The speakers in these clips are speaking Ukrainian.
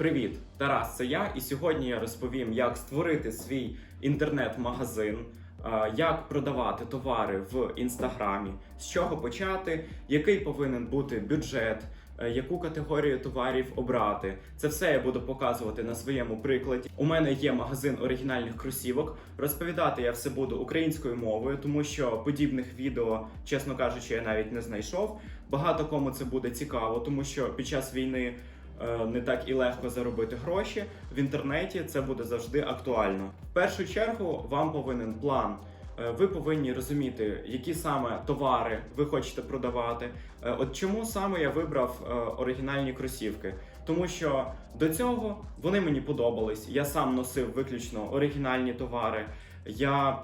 Привіт, Тарас, це я, і сьогодні я розповім, як створити свій інтернет-магазин, е, як продавати товари в інстаграмі, з чого почати, який повинен бути бюджет, е, яку категорію товарів обрати. Це все я буду показувати на своєму прикладі. У мене є магазин оригінальних кросівок. Розповідати я все буду українською мовою, тому що подібних відео, чесно кажучи, я навіть не знайшов. Багато кому це буде цікаво, тому що під час війни не так і легко заробити гроші в інтернеті. Це буде завжди актуально. В першу чергу вам повинен план. Е, Ви повинні розуміти, які саме товари ви хочете продавати. Е, От чому саме я вибрав е, оригінальні кросівки? Тому що до цього вони мені подобались. Я сам носив виключно оригінальні товари. Я е,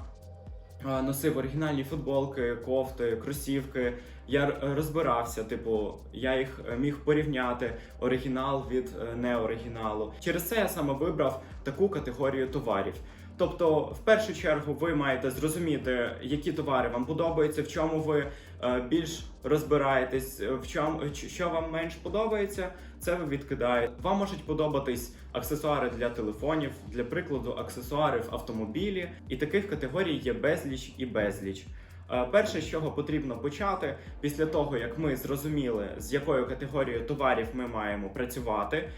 носив оригінальні футболки, кофти, кросівки. Я розбирався, типу, я їх е, міг порівняти оригінал від е, неоригіналу. Через це я саме вибрав таку категорію товарів. Тобто, в першу чергу, ви маєте зрозуміти, які товари вам подобаються, в чому ви е, більш розбираєтесь, е, в чому що вам менш подобається, це ви відкидаєте. Вам можуть подобатись аксесуари для телефонів, для прикладу, аксесуари в автомобілі, і таких категорій є безліч і безліч. Е, Перше, з чого потрібно почати, після того як ми зрозуміли, з якою категорією товарів ми маємо працювати,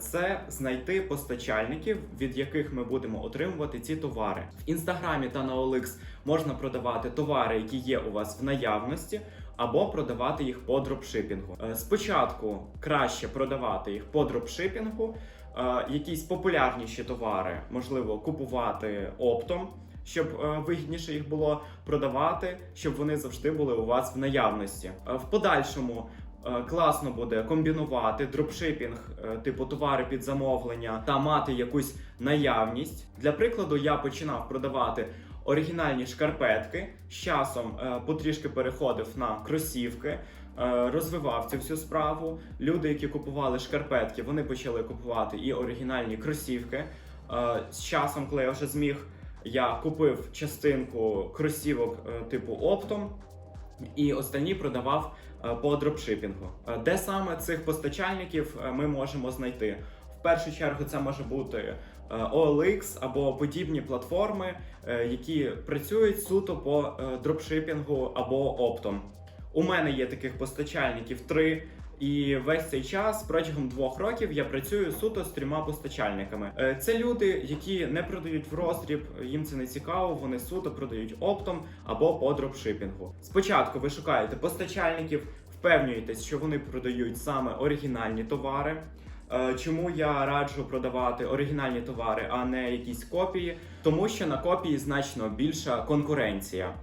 це знайти постачальників, від яких ми будемо отримувати ці товари. В інстаграмі та на OLX можна продавати товари, які є у вас в наявності, або продавати їх по дропшипінгу. Е, Спочатку краще продавати їх по дропшипінгу, е, якісь популярніші товари, можливо, купувати оптом щоб е, вигідніше їх було продавати, щоб вони завжди були у вас в наявності. В подальшому класно буде комбінувати дропшипінг, е, типу товари під замовлення, та мати якусь наявність. Для прикладу, я починав продавати. Оригінальні шкарпетки з часом е, потрішки переходив на кросівки, е, розвивав цю всю справу. Люди, які купували шкарпетки, вони почали купувати і оригінальні кросівки. Е, з часом, коли я вже зміг я купив частинку кросівок е, типу оптом, і останні продавав е, по дропшипінгу. Е, Де саме цих постачальників е, ми можемо знайти? В першу чергу це може бути е, OLX або подібні платформи, е, які працюють суто по е, дропшипінгу або оптом. У мене є таких постачальників три. І весь цей час протягом двох років я працюю суто з трьома постачальниками. Е, Це люди, які не продають в роздріб, їм це не цікаво. Вони суто продають оптом або по дропшипінгу. Спочатку ви шукаєте постачальників, впевнюєтесь, що вони продають саме оригінальні товари. Е, Чому я раджу продавати оригінальні товари, а не якісь копії? Тому що на копії значно більша конкуренція.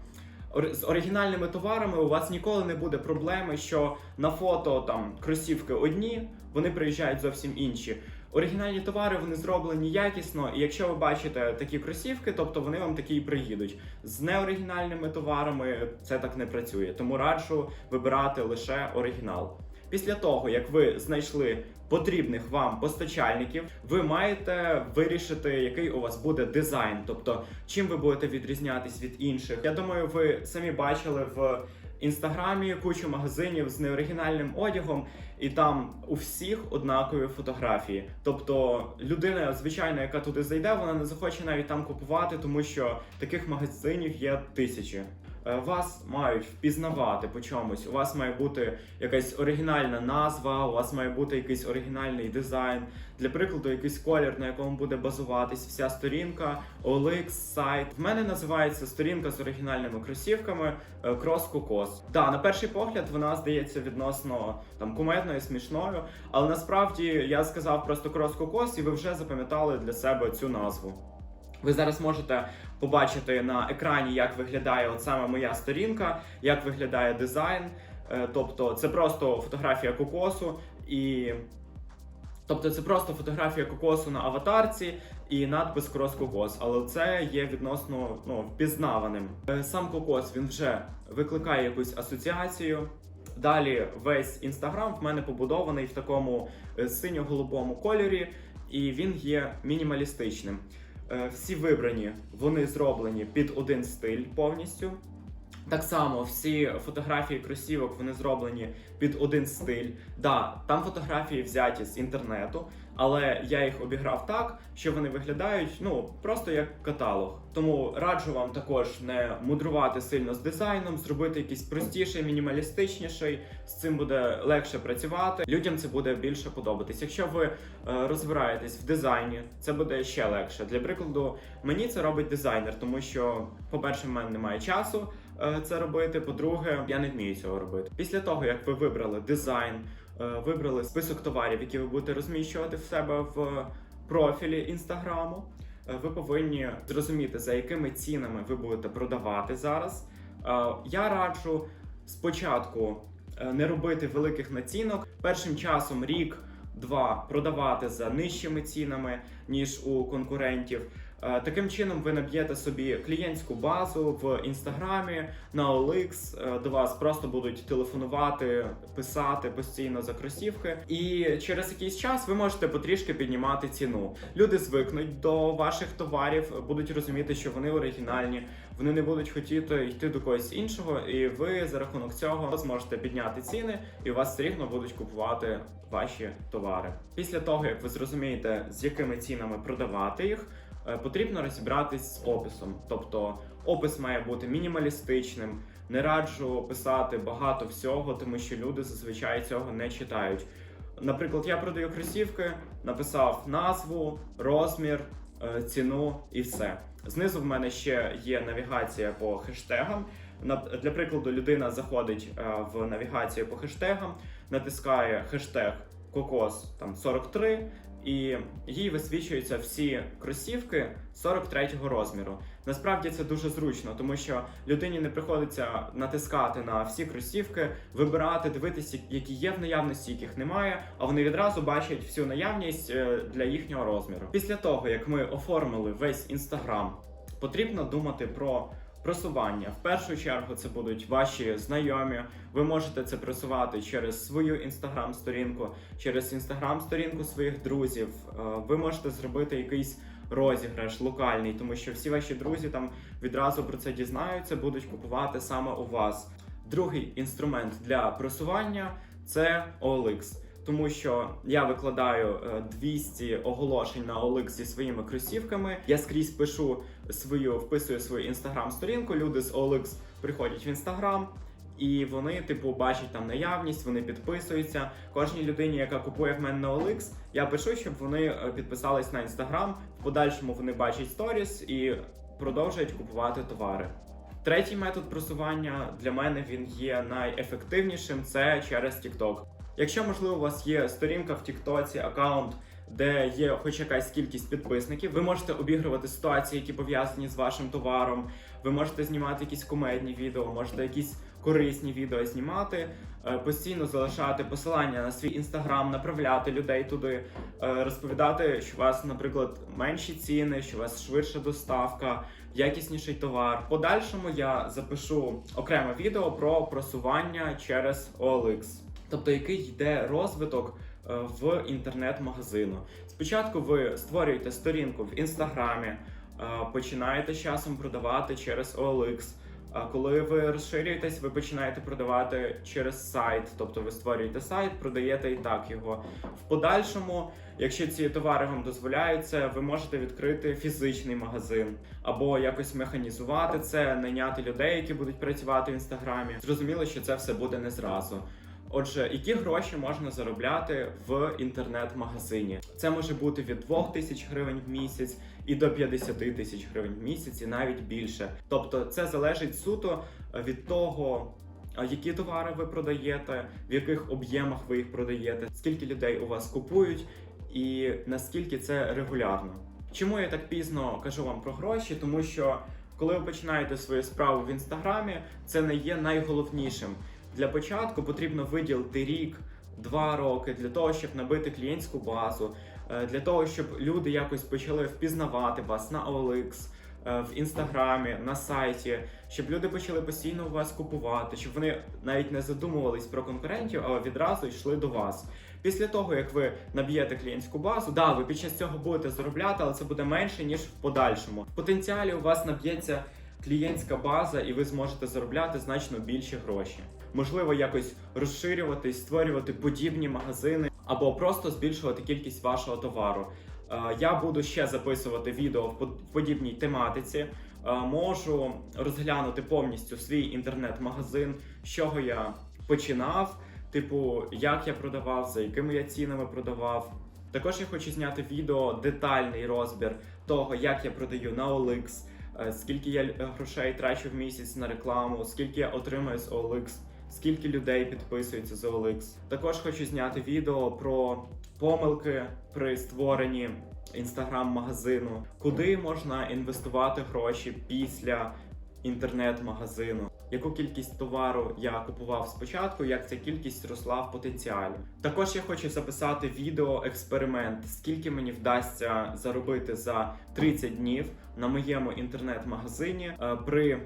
З оригінальними товарами у вас ніколи не буде проблеми, що на фото там кросівки одні, вони приїжджають зовсім інші. Оригінальні товари вони зроблені якісно, і якщо ви бачите такі кросівки, тобто вони вам такі і приїдуть. З неоригінальними товарами це так не працює, тому раджу вибирати лише оригінал. Після того, як ви знайшли потрібних вам постачальників, ви маєте вирішити, який у вас буде дизайн, тобто чим ви будете відрізнятись від інших. Я думаю, ви самі бачили в інстаграмі кучу магазинів з неоригінальним одягом, і там у всіх однакові фотографії. Тобто людина, звичайно, яка туди зайде, вона не захоче навіть там купувати, тому що таких магазинів є тисячі. Е, Вас мають впізнавати по чомусь. У вас має бути якась оригінальна назва, у вас має бути якийсь оригінальний дизайн. Для прикладу, якийсь колір, на якому буде базуватись вся сторінка, OLX, сайт. В мене називається сторінка з оригінальними кросівками е, Cross Cocos. Да, на перший погляд вона здається відносно там кумедною, смішною, але насправді я сказав просто Cross Cocos, і ви вже запам'ятали для себе цю назву. Ви зараз можете побачити на екрані, як виглядає от саме моя сторінка, як виглядає дизайн. Е, Тобто, це просто фотографія кокосу і. Тобто це просто фотографія кокосу на аватарці і надпис Крос Кокос, але це є відносно ну, впізнаваним. Е, Сам кокос він вже викликає якусь асоціацію. Далі весь інстаграм в мене побудований в такому е, синьо-голубому кольорі, і він є мінімалістичним. Е, Всі вибрані, вони зроблені під один стиль повністю. Так само всі фотографії кросівок вони зроблені під один стиль. Да, там фотографії взяті з інтернету, але я їх обіграв так, що вони виглядають ну просто як каталог. Тому раджу вам також не мудрувати сильно з дизайном, зробити якийсь простіший, мінімалістичніший. З цим буде легше працювати. Людям це буде більше подобатись. Якщо ви е, розбираєтесь в дизайні, це буде ще легше. Для прикладу, мені це робить дизайнер, тому що, по-перше, в мене немає часу е, це робити. По-друге, я не вмію цього робити. Після того, як ви вибрали дизайн, вибрали список товарів, які ви будете розміщувати в себе в профілі інстаграму. е, Ви повинні зрозуміти, за якими цінами ви будете продавати зараз. Е, Я раджу спочатку е, не робити великих націнок. Першим часом рік-два продавати за нижчими цінами, ніж у конкурентів. Е, Таким чином ви наб'єте собі клієнтську базу в інстаграмі на OLX, е, До вас просто будуть телефонувати, писати постійно за кросівки. І через якийсь час ви можете потрішки піднімати ціну. Люди звикнуть до ваших товарів, будуть розуміти, що вони оригінальні. Вони не будуть хотіти йти до когось іншого, і ви за рахунок цього зможете підняти ціни, і у вас все рівно будуть купувати ваші товари. Після того, як ви зрозумієте, з якими цінами продавати їх, потрібно розібратись з описом. Тобто опис має бути мінімалістичним. Не раджу писати багато всього, тому що люди зазвичай цього не читають. Наприклад, я продаю кросівки, написав назву, розмір, е, ціну і все. Знизу в мене ще є навігація по хештегам. Для прикладу, людина заходить е, в навігацію по хештегам, натискає хештег кокос там 43, і їй висвічуються всі кросівки 43-го розміру. Насправді це дуже зручно, тому що людині не приходиться натискати на всі кросівки, вибирати, дивитися, які є в наявності, яких немає. А вони відразу бачать всю наявність е, для їхнього розміру. Після того, як ми оформили весь інстаграм, потрібно думати про. Просування в першу чергу це будуть ваші знайомі. Ви можете це просувати через свою інстаграм-сторінку, через інстаграм-сторінку своїх друзів. Е, Ви можете зробити якийсь розіграш локальний, тому що всі ваші друзі там відразу про це дізнаються, будуть купувати саме у вас. Другий інструмент для просування це OLX. Тому що я викладаю е, 200 оголошень на OLX зі своїми кросівками. Я скрізь пишу свою, вписую свою інстаграм-сторінку. Люди з OLX приходять в інстаграм, і вони, типу, бачать там наявність, вони підписуються. Кожній людині, яка купує в мене на OLX, я пишу, щоб вони е, підписались на інстаграм. В подальшому вони бачать сторіс і продовжують купувати товари. Третій метод просування для мене він є найефективнішим. Це через TikTok. Якщо можливо у вас є сторінка в Тіктоці, аккаунт, де є хоч якась кількість підписників, ви можете обігрувати ситуації, які пов'язані з вашим товаром. Ви можете знімати якісь комедні відео, можете якісь корисні відео знімати, е, постійно залишати посилання на свій інстаграм, направляти людей туди, е, розповідати, що у вас, наприклад, менші ціни, що у вас швидша доставка, якісніший товар. Подальшому я запишу окреме відео про просування через OLX. Тобто, який йде розвиток е, в інтернет-магазину. Спочатку ви створюєте сторінку в інстаграмі, е, починаєте з часом продавати через OLX. Коли ви розширюєтесь, ви починаєте продавати через сайт, тобто ви створюєте сайт, продаєте і так його. В подальшому, якщо ці товари вам дозволяються, ви можете відкрити фізичний магазин або якось механізувати це, найняти людей, які будуть працювати в інстаграмі. Зрозуміло, що це все буде не зразу. Отже, які гроші можна заробляти в інтернет-магазині? Це може бути від 2 тисяч гривень в місяць і до 50 тисяч гривень в місяць, і навіть більше. Тобто, це залежить суто е, від того. Які товари ви продаєте, в яких об'ємах ви їх продаєте, скільки людей у вас купують, і наскільки це регулярно? Чому я так пізно кажу вам про гроші? Тому що коли ви починаєте свою справу в інстаграмі, це не є найголовнішим. Для початку потрібно виділити рік, два роки для того, щоб набити клієнтську базу, е, для того, щоб люди якось почали впізнавати вас на OLX, е, в інстаграмі, на сайті, щоб люди почали постійно у вас купувати, щоб вони навіть не задумувались про конкурентів, а відразу йшли до вас. Після того, як ви наб'єте клієнтську базу, да, ви під час цього будете заробляти, але це буде менше ніж в подальшому. В потенціалі у вас наб'ється клієнтська база, і ви зможете заробляти значно більше гроші. Можливо, якось розширюватись, створювати подібні магазини. або просто збільшувати кількість вашого товару. Е, Я буду ще записувати відео в под- подібній тематиці. Е, Можу розглянути повністю свій інтернет-магазин, з чого я починав, типу, як я продавав, за якими я цінами продавав. Також я хочу зняти відео детальний розбір того, як я продаю на OLX, е, скільки я грошей трачу в місяць на рекламу, скільки я отримую з OLX, скільки людей підписується з OLX. Також хочу зняти відео про помилки при створенні інстаграм-магазину, куди можна інвестувати гроші після інтернет-магазину. Яку кількість товару я купував спочатку, як ця кількість росла в потенціалі. Також я хочу записати відео експеримент, скільки мені вдасться заробити за 30 днів на моєму інтернет-магазині е, при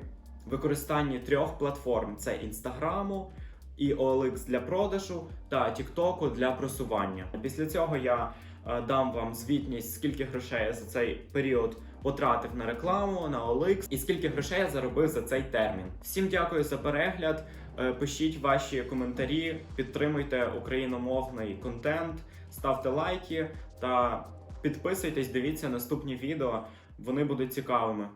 використанні трьох платформ: це інстаграму. І OLX для продажу та Тіктоку для просування. Після цього я е, дам вам звітність, скільки грошей я за цей період потратив на рекламу, на OLX і скільки грошей я заробив за цей термін. Всім дякую за перегляд. Е, Пишіть ваші коментарі, підтримуйте україномовний контент, ставте лайки та підписуйтесь, дивіться наступні відео. Вони будуть цікавими.